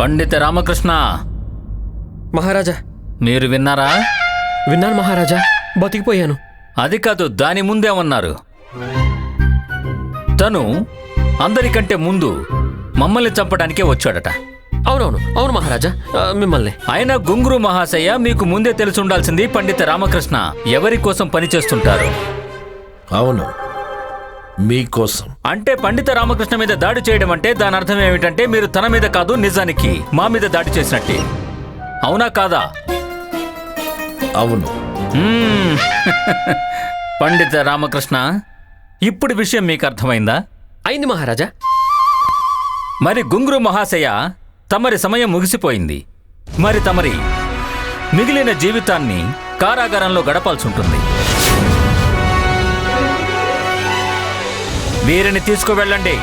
పండిత రామకృష్ణ. మహారాజా. మీరు విన్నారా? విన్నాను మహారాజా. బతికిపోయాను. అది కాదు దాని ముందేమన్నారు తను అందరికంటే ముందు మమ్మల్ని చంపడానికే వచ్చాడట. అవునవును అవును మహారాజా. ఆ, మిమ్మల్ని. ఆయన గుంగురు మహాశయ మీకు ముందే తెలిసి ఉండాల్సింది పండిత రామకృష్ణ. ఎవరి కోసం పనిచేస్తుంటారు అవును. మీకోసం. అంటే పండిత రామకృష్ణ మీద దాడి చేయడం అంటే దాని అర్థం ఏమిటంటే మీరు తన మీద కాదు నిజానికి మా మీద దాడి చేసినట్టే. అవునా కాదా? అవును. మ్మ్. పండిత రామకృష్ణ ఇప్పుడు విషయం మీకు అర్థమైందా? అయింది మహారాజా. మరి గుంగురు మహాశయ తమరి సమయం ముగిసిపోయింది. మరి తమరి మిగిలిన జీవితాన్ని కారాగారంలో గడపాల్సి ఉంటుంది. వీరిని తీసుకువెళ్ళండి.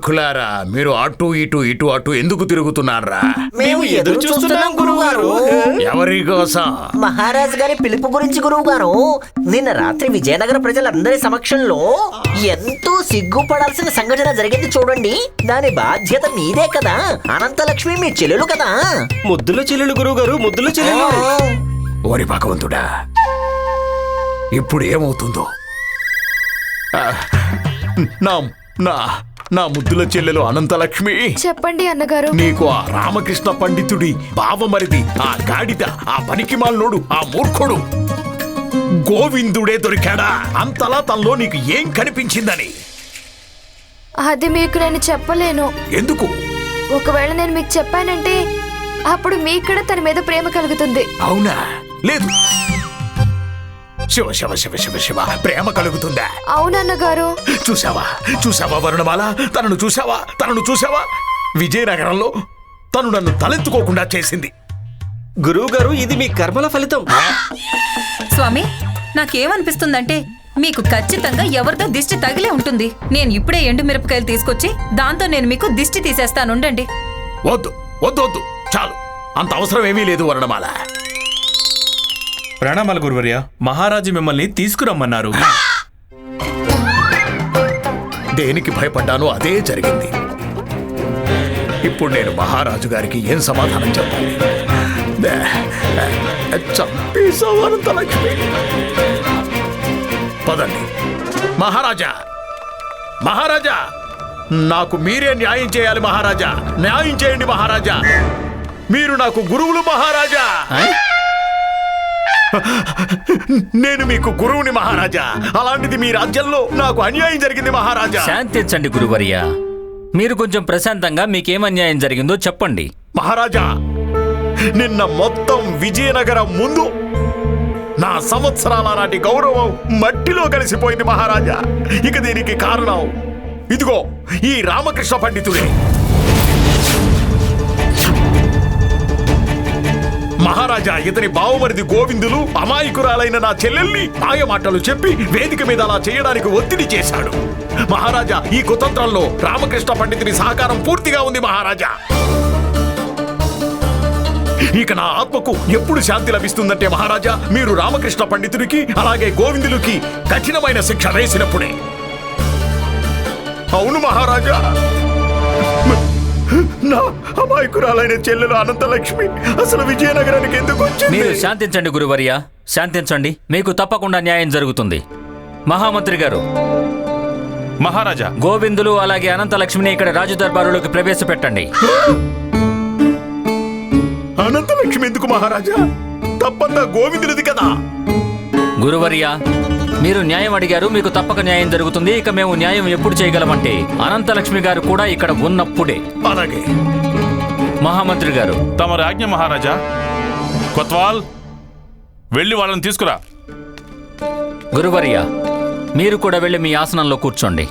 మూర్ఖులారా మీరు అటు ఇటు ఇటు అటు ఎందుకు తిరుగుతున్నారా? మేము ఎదురు చూస్తున్నాం గురువుగారు. ఎవరి కోసం? మహారాజ్ గారి పిలుపు గురించి గురువు గారు నిన్న రాత్రి విజయనగర ప్రజలందరి సమక్షంలో ఎంతో సిగ్గుపడాల్సిన సంఘటన జరిగింది చూడండి. దాని బాధ్యత మీదే కదా. అనంతలక్ష్మి మీ చెల్లెలు కదా. ముద్దుల చెల్లెలు గురువు గారు ముద్దుల చెల్లెలు. ఓరి భగవంతుడా ఇప్పుడు ఏమవుతుందో నా నా నా ముద్దుల చెల్లెలు అనంతలక్ష్మి. చెప్పండి అన్నగారు. నీకు ఆ రామకృష్ణ పండితుడి బావమరిది ఆ గాడిద ఆ పనికిమాలినోడు ఆ మూర్ఖుడు. గోవిందుడే దొరికాడా? అంతలా తనలో నీకు ఏం కనిపించిందని. అది మీకు నేను చెప్పలేను. ఎందుకు? ఒకవేళ నేను మీకు చెప్పానంటే అప్పుడు మీకు కూడా తన మీద ప్రేమ కలుగుతుంది. అవునా? లేదు. శివ శివ శివ శివ శివ ప్రేమ కలుగుతుందా? అవునన్నగారు. చూసావా చూసావా వరుణమాల? తనను చూసావా తనను చూసావా విజయనగరంలో తను నన్ను తలెత్తుకోకుండా చేసింది. గురువు గారు ఇది మీ కర్మల ఫలితం. స్వామి నాకేమనిపిస్తుందంటే మీకు ఖచ్చితంగా ఎవరితో దిష్టి తగిలే ఉంటుంది. నేను ఇప్పుడే ఎండు మిరపకాయలు తీసుకొచ్చి దాంతో నేను మీకు దిష్టి తీసేస్తానుండండి వద్దు వద్దు వద్దు. చాలు. అంత అవసరం ఏమీ లేదు వరుణమాల. ప్రణామాల గురువర్య మహారాజు మిమ్మల్ని తీసుకురమ్మన్నారు. దేనికి భయపడ్డానో అదే జరిగింది. ఇప్పుడు నేను మహారాజు గారికి ఏం సమాధానం చెప్పాలి? పదండి. మహారాజా మహారాజా నాకు మీరే న్యాయం చేయాలి మహారాజా. న్యాయం చేయండి మహారాజా. మీరు నాకు గురువులు మహారాజా? నేను మీకు గురువుని మహారాజా. అలాంటిది మీ రాజ్యంలో నాకు అన్యాయం జరిగింది మహారాజా. శాంతించండి గురువర్య. మీరు కొంచెం ప్రశాంతంగా మీకేం అన్యాయం జరిగిందో చెప్పండి. మహారాజా నిన్న మొత్తం విజయనగరం ముందు నా సంవత్సరాల నాటి గౌరవం మట్టిలో కలిసిపోయింది మహారాజా. ఇక దీనికి కారణం ఇదిగో ఈ రామకృష్ణ పండితుడే. మహారాజా ఇతని బావమరిది గోవిందులు అమాయకురాలైన నా చెల్లెల్ని మాయ మాటలు చెప్పి వేదిక మీద అలా చేయడానికి ఒత్తిడి చేశాడు. మహారాజా ఈ కుతంత్రంలో రామకృష్ణ పండితుని సహకారం పూర్తిగా ఉంది మహారాజా. ఇక నా ఆత్మకు ఎప్పుడు శాంతి లభిస్తుందంటే మహారాజా మీరు రామకృష్ణ పండితుడికి అలాగే గోవిందులకి కఠినమైన శిక్ష వేసినప్పుడే. అవును మహారాజా. నా అమాయకురాలైన చెల్లెలు అనంతలక్ష్మి అసలు విజయనగరానికి ఎందుకు వచ్చింది? మీరు శాంతించండి గురువర్య. శాంతించండి. మీకు తప్పకుండా న్యాయం జరుగుతుంది. మహామంత్రి గారు. మహారాజా. గోవిందులు అలాగే అనంతలక్ష్మిని ఇక్కడ రాజు దర్బారులోకి ప్రవేశపెట్టండి. అనంతలక్ష్మి ఎందుకు మహారాజా? తప్పంతా గోవిందుడిది కదా. గురువర్య మీరు న్యాయం అడిగారు మీకు తప్పక న్యాయం జరుగుతుంది ఇక మేము న్యాయం ఎప్పుడు చేయగలమంటే అనంతలక్ష్మి గారు కూడా ఇక్కడ ఉన్నప్పుడే. అలాగే. మహామంత్రి గారు. తమ రాజ్ఞ మహారాజా కొత్వాల్ వెళ్ళి వాళ్ళని తీసుకురా. గురువర్య మీరు కూడా వెళ్ళి మీ ఆసనంలో కూర్చోండి.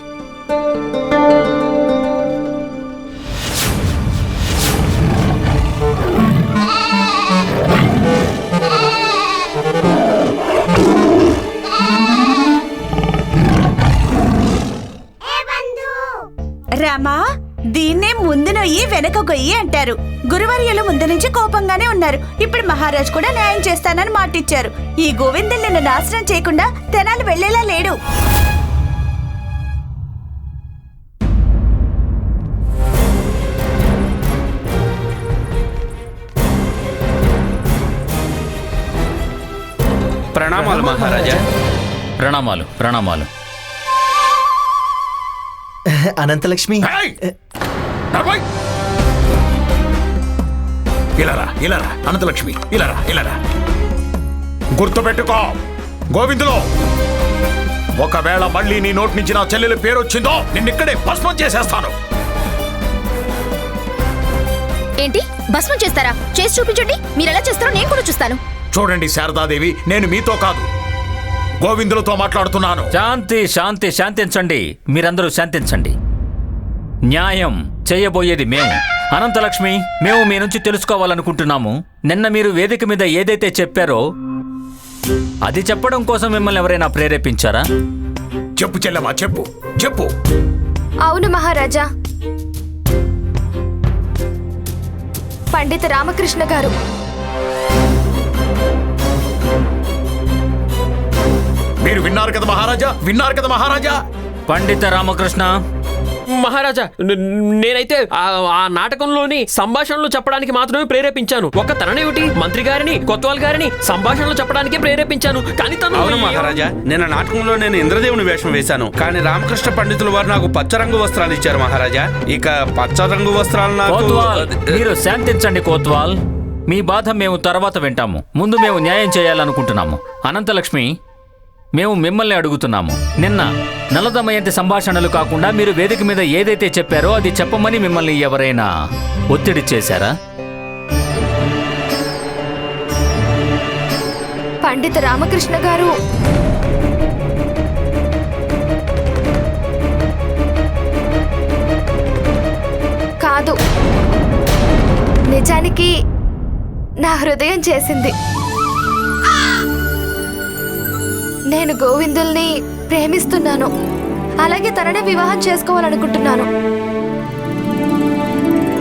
వెనక గొయ్యి అంటారు. గురువర్యులు ముందు నుంచి కోపంగానే ఉన్నారు. ఇప్పుడు మహారాజ్ కూడా న్యాయం చేస్తానని మాటిచ్చారు. ఈ గోవిందుని నిన్ను నాశనం చేయకుండా తెనాలి వెళ్ళేలా లేడు. ప్రణామాలు మహారాజా. ప్రణామాలు ప్రణామాలు. అనంతలక్ష్మి. ఏయ్! నడవయ్! ఇలారా ఇలారా అనంతలక్ష్మి ఇలారా ఇలారా. గుర్తుపెట్టుకో గోవిందులో. ఒకవేళ మళ్ళీ నీ నోటి నుంచి నా చెల్లెలి పేరు వచ్చిందో నిన్నిక్కడే భస్మం చేసేస్తాను. ఏంటి? భస్మం చేస్తారా? చేసి చూపించండి. మీరు ఎలా చేస్తారో నేను కూడా చూస్తాను. చూడండి శారదాదేవి నేను మీతో కాదు. గోవిందులతో మాట్లాడుతున్నాను. శాంతి శాంతి శాంతించండి. మీరందరూ శాంతించండి. న్యాయం చేయబోయేది మేము అనంతలక్ష్మి మేము మీ నుంచి తెలుసుకోవాలనుకుంటున్నాము. నిన్న మీరు వేదిక మీద ఏదైతే చెప్పారో అది చెప్పడం కోసం మిమ్మల్ని ఎవరైనా ప్రేరేపించారా? చెప్పు చెల్లెమ్మా చెప్పు చెప్పు. అవును మహారాజా. పండిత రామకృష్ణ గారు. మీరు విన్నారు కదా మహారాజా? విన్నారు కదా మహారాజా? పండిత రామకృష్ణ మహారాజా నేనైతే ఆ నాటకంలోని సంభాషణలు చెప్పడానికి మాత్రమే ప్రేరేపించాను. ఒక తననేమిటి? మంత్రి గారిని కొత్తవాల్ గారిని సంభాషణలు చెప్పడానికే ప్రేరేపించాను. కానీ తను అవును మహారాజా నిన్న నాటకంలో నేను ఇంద్రదేవుని వేషం వేశాను. కానీ రామకృష్ణ పండితులు వారు నాకు పచ్చ రంగు వస్త్రాలు ఇచ్చారు మహారాజా. ఇక పచ్చ రంగు వస్త్రాలు నాకు కోత్వాల్ మీరు శాంతించండి కోత్వాల్. మీ బాధ మేము తర్వాత వింటాము. ముందు మేము న్యాయం చేయాలనుకుంటున్నాము. అనంతలక్ష్మి మేము మిమ్మల్ని అడుగుతున్నాము. నిన్న నలదమయంతి సంభాషణలు కాకుండా మీరు వేదిక మీద ఏదైతే చెప్పారో అది చెప్పమని మిమ్మల్ని ఎవరైనా ఒత్తిడి చేశారా? పండిత రామకృష్ణ గారు. కాదు. నిజానికి నా హృదయం చేసింది. నేను గోవిందుల్ని ప్రేమిస్తున్నాను. అలాగే తననే వివాహం చేసుకోవాలనుకుంటున్నాను.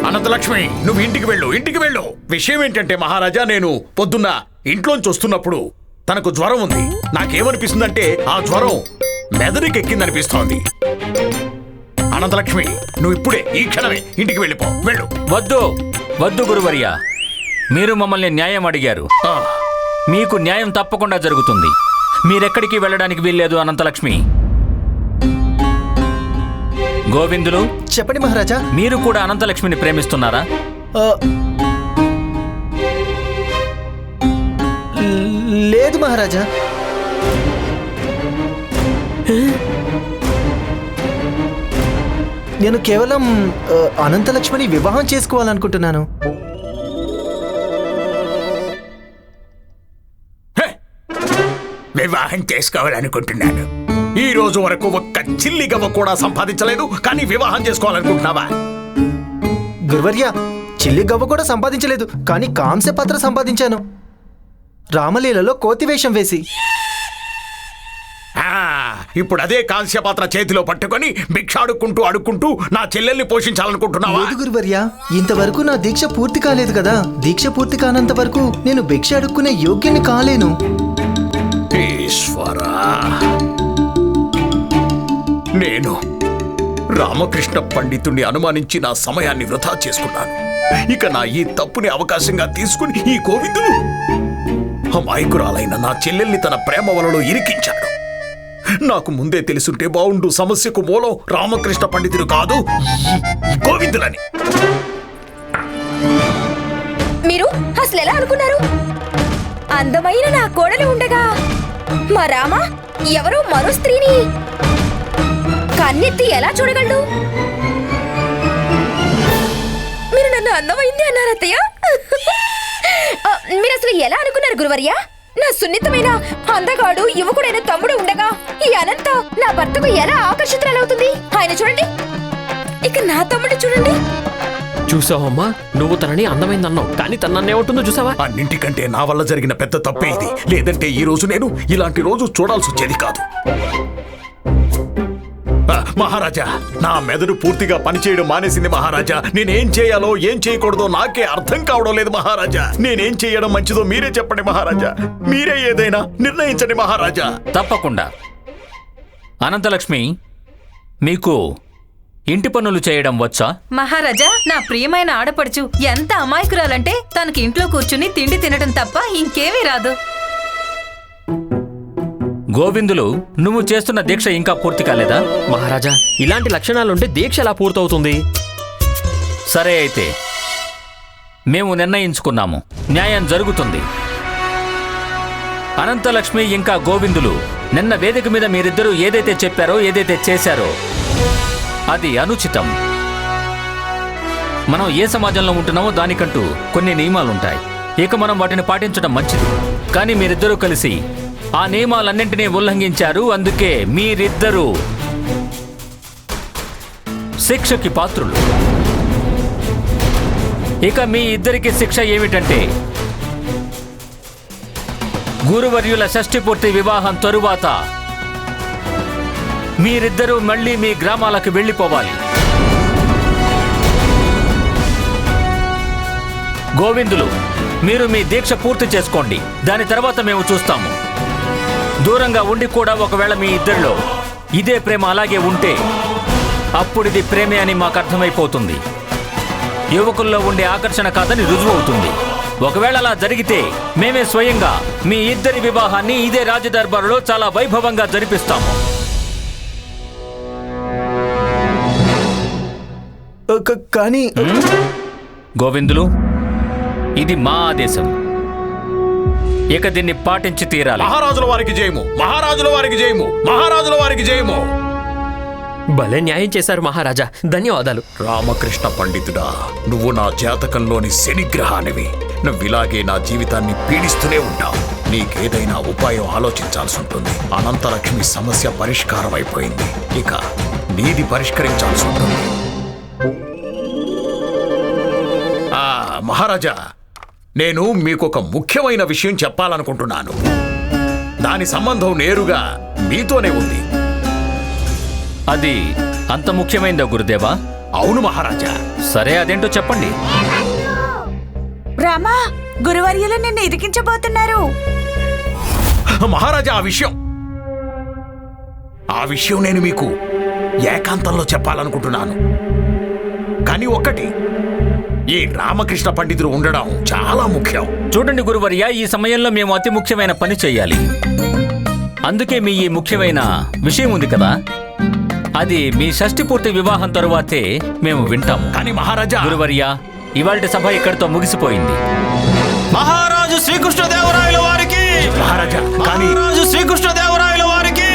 అనంతలక్ష్మి నువ్వు ఇంటికి వెళ్ళు ఇంటికి వెళ్ళు. విషయం ఏంటంటే మహారాజా నేను పొద్దున్న ఇంట్లోంచి వస్తున్నప్పుడు తనకు జ్వరం ఉంది. నాకేమనిపిస్తుందంటే ఆ జ్వరం మెదడుకి ఎక్కిందనిపిస్తోంది అనంతలక్ష్మి నువ్వు ఇప్పుడే ఈ క్షణమే ఇంటికి వెళ్ళిపో. వెళ్ళు. వద్దు వద్దు గురువర్య. మీరు మమ్మల్ని న్యాయం అడిగారు. మీకు న్యాయం తప్పకుండా జరుగుతుంది. మీరెక్కడికి వెళ్ళడానికి వీల్లేదు అనంతలక్ష్మి? గోవిందులు చెప్పండి మహారాజా. మీరు కూడా అనంతలక్ష్మిని ప్రేమిస్తున్నారా? ఆ, లేదు మహారాజా. నేను కేవలం ఆ, అనంతలక్ష్మిని వివాహం చేసుకోవాలనుకుంటున్నాను. వివాహం చేసుకోవాలనుకుంటున్నాను. ఈ రోజు వరకు ఒక్క చిల్లి గవ్వ కూడా సంపాదించలేదు కానీ వివాహం చేసుకోవాలనుకుంటున్నావా? గురువర్య చిల్లి గవ్వ కూడా సంపాదించలేదు కానీ కాంస్య పత్ర సంపాదించాను. రామలీలలో కోతి వేషం వేసి. ఆ, ఇప్పుడు అదే కాంస్య పాత్ర చేతిలో పట్టుకొని భిక్ష అడుక్కుంటూ అడుక్కుంటూ నా చెల్లెల్ని పోషించాలనుకుంటున్నావా? లేదు గురువర్య ఇంతవరకు నా దీక్ష పూర్తి కాలేదు కదా. దీక్ష పూర్తి కానంత వరకు నేను భిక్ష అడుక్కునే యోగ్యుని కాలేను. ఈశ్వరా. నేను రామకృష్ణ పండితుణ్ణి అనుమానించి నా సమయాన్ని వృధా చేసుకున్నాను. ఇక నా ఈ తప్పుని అవకాశంగా తీసుకుని ఈ గోవిందుడు అమాయకురాలైన నా చెల్లెల్ని తన ప్రేమ వలలో ఇరికించాడు. నాకు ముందే తెలుసుంటే బావుండు సమస్యకు మూలం రామకృష్ణ పండితుడు కాదు గోవిందులని. మీరు అసలు ఎలా అనుకున్నారు? అందమైన నా కోడలు ఉండగా మా రామ ఎవరో మరో స్త్రీని కన్నెత్తి ఎలా చూడగలడు? మీరు నన్ను అందమైంది అన్నారు అత్తయ్య? మీరు అసలు ఎలా అనుకున్నారు గురువర్య? నా సున్నితమైన అందగాడు యువకుడైన తమ్ముడు ఉండగా ఈ అనంత నా భర్తకు ఎలా ఆకర్షితురాలవుతుంది? ఆయన చూడండి. ఇక నా తమ్ముడు చూడండి. చూసావమ్మా? నువ్వు తనని అందమైంది అన్నావు కానీ తన నన్నేమంటుందో చూసావా? అన్నింటికంటే నా వల్ల జరిగిన పెద్ద తప్పే ఇది. లేదంటే ఈ రోజు నేను ఇలాంటి రోజు చూడాల్సి వచ్చేది కాదు. మహారాజా నా మెదడు పూర్తిగా పనిచేయడం మానేసింది మహారాజా. నేనేం చేయాలో ఏం చేయకూడదో నాకే అర్థం కావడం లేదు మహారాజా. నేనేం చేయడం మంచిదో మీరే చెప్పండి మహారాజా. మీరే ఏదైనా నిర్ణయించండి మహారాజా. తప్పకుండా. అనంతలక్ష్మి మీకు ఇంటి పనులు చేయడం వచ్చా? మహారాజా నా ప్రియమైన ఆడపడుచు ఎంత అమాయకురాలంటే తనకి ఇంట్లో కూర్చుని తిండి తినడం తప్ప ఇంకేమీ రాదు. గోవిందులు నువ్వు చేస్తున్న దీక్ష ఇంకా పూర్తి కాలేదా? మహారాజా ఇలాంటి లక్షణాలుంటే దీక్ష ఎలా పూర్తవుతుంది? సరే అయితే మేము నిర్ణయించుకున్నాము. న్యాయం జరుగుతుంది. అనంతలక్ష్మి ఇంకా గోవిందులు నిన్న వేదిక మీద మీరిద్దరూ ఏదైతే చెప్పారో ఏదైతే చేశారో అది అనుచితం. మనం ఏ సమాజంలో ఉంటున్నామో దానికంటూ కొన్ని నియమాలుంటాయి. ఇక మనం వాటిని పాటించడం మంచిది. కానీ మీరిద్దరూ కలిసి ఆ నియమాలన్నింటినీ ఉల్లంఘించారు అందుకే మీరిద్దరూ శిక్షకి పాత్రులు. ఇక మీ ఇద్దరికి శిక్ష ఏమిటంటే గురువర్యుల షష్ఠి పూర్తి వివాహం తరువాత మీరిద్దరూ మళ్ళీ మీ గ్రామాలకు వెళ్ళిపోవాలి. గోవిందులు మీరు మీ దీక్ష పూర్తి చేసుకోండి. దాని తర్వాత మేము చూస్తాము. దూరంగా ఉండి కూడా ఒకవేళ మీ ఇద్దరిలో ఇదే ప్రేమ అలాగే ఉంటే అప్పుడిది ప్రేమే అని మాకు అర్థమైపోతుంది. యువకుల్లో ఉండే ఆకర్షణ కాదని రుజువు అవుతుంది. ఒకవేళ అలా జరిగితే మేమే స్వయంగా మీ ఇద్దరి వివాహాన్ని ఇదే రాజదర్బారులో చాలా వైభవంగా జరిపిస్తాము. కానీ గోవిందులు ఇది మా ఆదేశం. ఇక దీన్ని పాటించి తీరాలి. మహారాజుల వారికి జయము. మహారాజుల వారికి జయము. మహారాజుల వారికి జయము. భలే న్యాయం చేశారు మహారాజా. ధన్యవాదాలు. రామకృష్ణ పండితుడా నువ్వు నా జాతకంలోని శనిగ్రహానివి. నువ్వు ఇలాగే నా జీవితాన్ని పీడిస్తూనే ఉంటావు నీకేదైనా ఉపాయం ఆలోచించాల్సి ఉంటుంది. అనంతలక్ష్మి సమస్య పరిష్కారం అయిపోయింది ఇక నీది పరిష్కరించాల్సి ఉంటుంది. మహారాజా నేను మీకు ఒక ముఖ్యమైన విషయం చెప్పాలనుకుంటున్నాను. దాని సంబంధం నేరుగా మీతోనే ఉంది. అది అంత ముఖ్యమైనదా గురుదేవా? అవును మహారాజా. సరే అదేంటో చెప్పండి. రామా గురువర్యులు నిన్ను ఇరికించబోతున్నారు. మహారాజా ఆ విషయం. ఆ విషయం నేను మీకు ఏకాంతంలో చెప్పాలనుకుంటున్నాను. కానీ ఒక్కటి ఈ రామకృష్ణ పండితుడు ఉండడం చాలా ముఖ్యం. చూడండి గురువర్య ఈ సమయంలో మేము అతి ముఖ్యమైన పని చేయాలి. అందుకే మీ ఈ ముఖ్యమైన విషయం ఉంది కదా? అది మీ షష్ఠి పూర్తి వివాహం తరువాతే మేము వింటాము. కానీ మహారాజా! గురువర్య ఇవాళ సభ ఇక్కడితో ముగిసిపోయింది. మహారాజు శ్రీకృష్ణదేవరాయల వారికి! మహారాజా కానీ మహారాజు శ్రీకృష్ణదేవరాయల వారికి!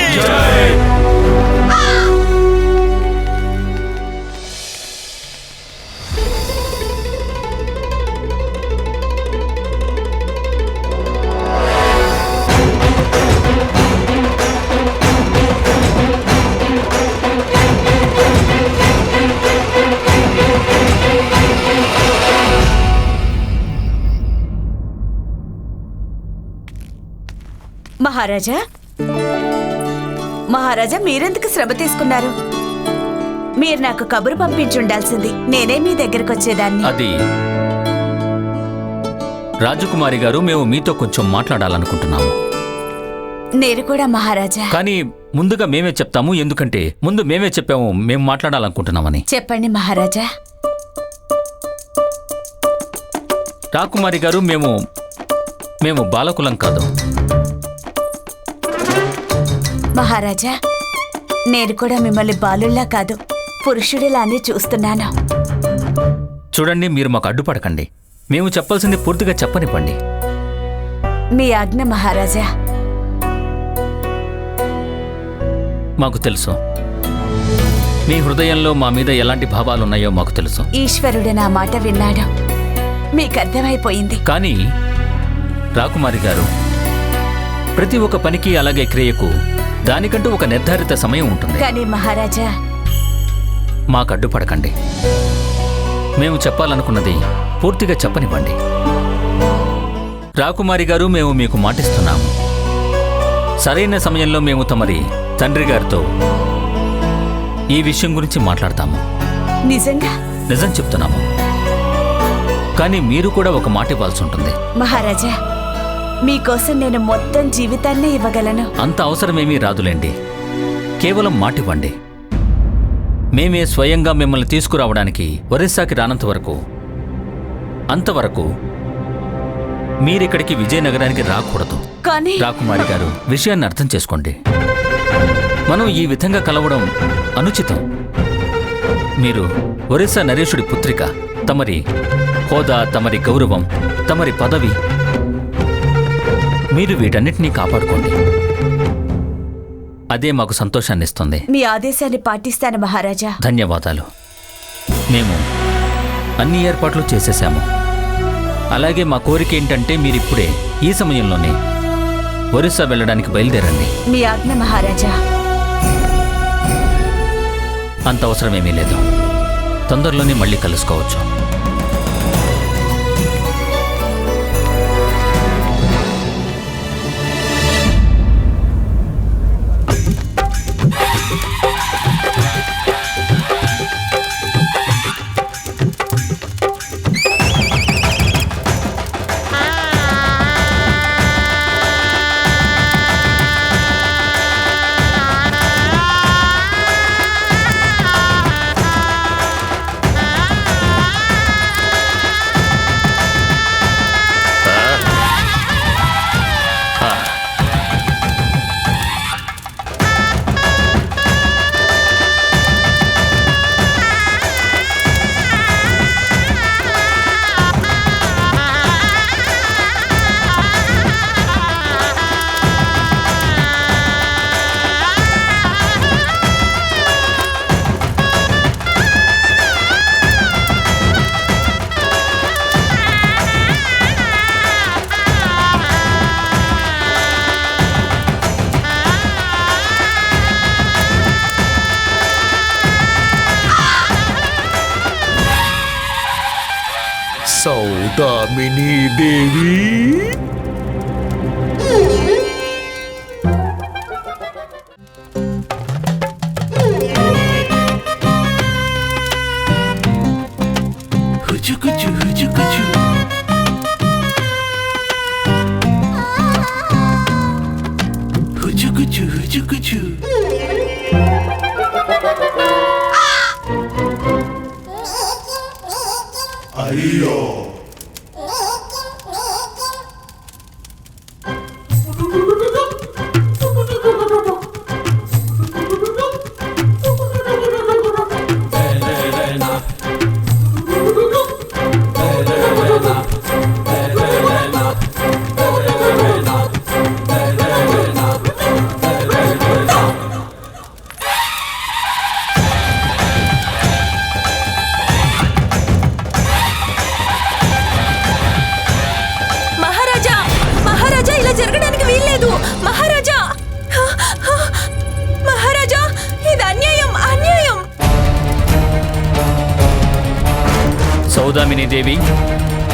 మహారాజా? మహారాజా మీరెందుకు శ్రమ తీసుకున్నారు? మీరు నాకు కబురు పంపించి ఉండాల్సింది నేనే మీ దగ్గరకు వచ్చేదాన్ని అది రాజకుమారి గారు మేము మీతో కొంచెం మాట్లాడాలనుకుంటున్నాము. నేను కూడా మహారాజా. కానీ ముందుగా మేమే చెప్తాము ఎందుకంటే ముందు మేమే చెప్పాము మేము మాట్లాడాలనుకుంటున్నామని. చెప్పండి మహారాజా. రాకుమారి గారు మేము మేము బాలకులం కాదు. మహారాజా నేను కూడా మిమ్మల్ని బాలుల్లా కాదు పురుషుడిలానే చూస్తున్నాను. చూడండి మీరు మాకు అడ్డుపడకండి. మేము చెప్పాల్సింది పూర్తిగా చెప్పనివ్వండి. మీ ఆజ్ఞ మహారాజా. మాకు తెలుసు. మీ హృదయంలో మా మీద ఎలాంటి భావాలున్నాయో మాకు తెలుసు. ఈశ్వరుడు నా మాట విన్నాడు. మీకు అర్థమైపోయింది. కానీ రాకుమారి గారు ప్రతి ఒక్క పనికి అలాగే క్రియకు దానికంటూ ఒక నిర్ధారిత సమయం ఉంటుంది. కానీ మహారాజా. మాకు అడ్డుపడకండి. మేము చెప్పాలనుకున్నది పూర్తిగా చెప్పనివ్వండి. రాకుమారి గారు మేము మీకు మాటిస్తున్నాము. సరైన సమయంలో మేము తమరి తండ్రి గారితో ఈ విషయం గురించి మాట్లాడతాము. నిజంగా? నిజం చెప్తున్నాము. కానీ మీరు కూడా ఒక మాట ఇవ్వాల్సి ఉంటుంది. మహారాజా. మీకోసం నేను మొత్తం జీవితాన్నే ఇవ్వగలను. అంత అవసరమేమీ రాదులేండి. కేవలం మాటివ్వండి. మేమే స్వయంగా మిమ్మల్ని తీసుకురావడానికి ఒరిస్సాకి రానంత వరకు అంతవరకు మీరిక్కడికి విజయనగరానికి రాకూడదు. కానీ రాకుమారి గారు విషయాన్ని అర్థం చేసుకోండి. మనం ఈ విధంగా కలవడం అనుచితం. మీరు ఒరిస్సా నరేషుడి పుత్రిక తమరి హోదా తమరి గౌరవం తమరి పదవి మీరు వీటన్నిటినీ కాపాడుకోండి. అదే మాకు సంతోషాన్ని ఇస్తుంది మీ ఆదేశాన్ని పాటిస్తాను మహారాజా. ధన్యవాదాలు. మేము అన్ని ఏర్పాట్లు చేసేసాము. అలాగే మా కోరిక ఏంటంటే మీరిప్పుడే ఈ సమయంలోనే ఒరిస్సా వెళ్ళడానికి బయలుదేరండి. మీ ఆజ్ఞ మహారాజా. అంత అవసరమేమీ లేదు. తొందరలోనే మళ్ళీ కలుసుకోవచ్చు.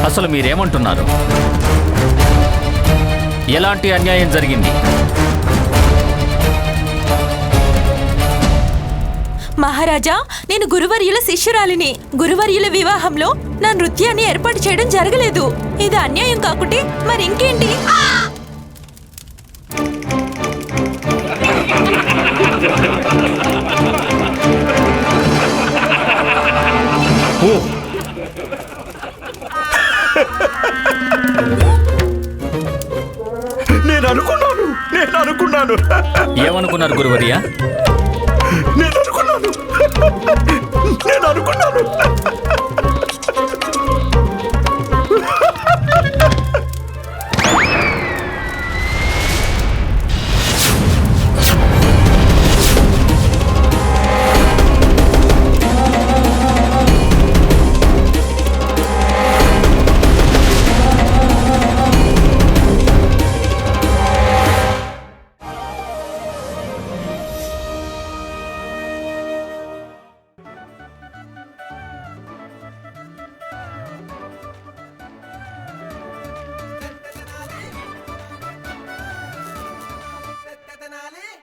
అసలు మీరేమంటున్నారు? ఎలాంటి అన్యాయం జరిగింది? మహారాజా నేను గురువర్యుల శిష్యురాలిని. గురువర్యుల వివాహంలో నా నృత్యాన్ని ఏర్పాటు చేయడం జరగలేదు. ఇది అన్యాయం కాకుంటే మరి నేను అనుకున్నాను. ఏమనుకున్నారు గురువర్యా? నేను అనుకున్నాను. నేను అనుకున్నాను.